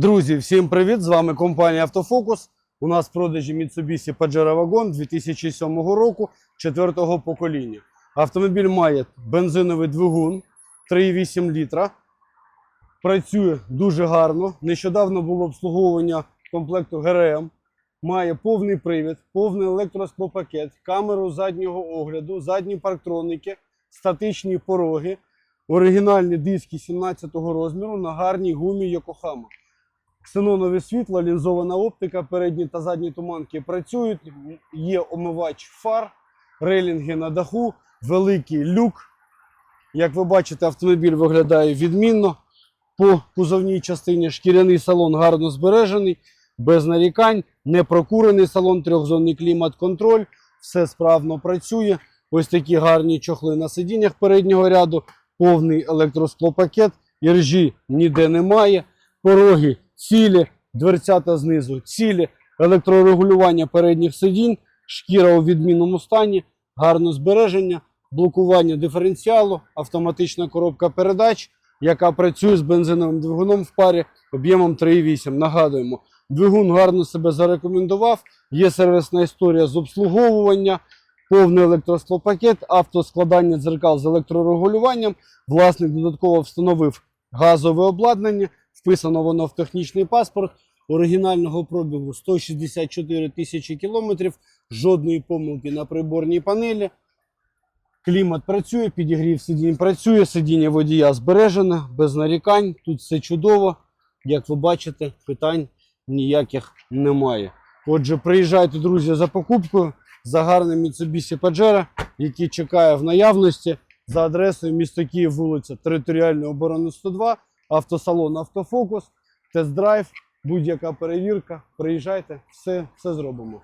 Друзі, всім привіт! З вами компанія Автофокус. У нас в продажі Mitsubishi Pajero Wagon 2007 року 4-го покоління. Автомобіль має бензиновий двигун 3,8 літра. Працює дуже гарно. Нещодавно було обслуговування комплекту ГРМ. Має повний привід, повний електросклопакет, камеру заднього огляду, задні парктроники, статичні пороги, оригінальні диски 17-го розміру на гарній гумі Yokohama. Ксенонове світло, лінзована оптика, передні та задні туманки працюють. Є омивач фар, рейлінги на даху, великий люк. Як ви бачите, автомобіль виглядає відмінно. По кузовній частині шкіряний салон гарно збережений, без нарікань, не прокурений салон, трьохзонний клімат-контроль, все справно працює. Ось такі гарні чохли на сидіннях переднього ряду, повний електросклопакет, іржі ніде немає, пороги цілі, дверцята знизу цілі, електрорегулювання передніх сидінь, шкіра у відмінному стані, гарне збереження, блокування диференціалу, автоматична коробка передач, яка працює з бензиновим двигуном в парі об'ємом 3,8. Нагадуємо, двигун гарно себе зарекомендував. Є сервісна історія з обслуговування, повний електросклопакет, автоскладання дзеркал з електрорегулюванням. Власник додатково встановив газове обладнання. Вписано воно в технічний паспорт. Оригінального пробігу 164 тисячі кілометрів, жодної помилки на приборній панелі. Клімат працює, підігрів сидінь працює, сидіння водія збережене, без нарікань. Тут все чудово. Як ви бачите, питань ніяких немає. Отже, приїжджайте, друзі, за покупкою за гарним Mitsubishi Pajero, який чекає в наявності за адресою місто Київ, вулиця Територіальної оборони 102, автосалон Автофокус, тест-драйв, будь-яка перевірка. Приїжджайте, все, все зробимо.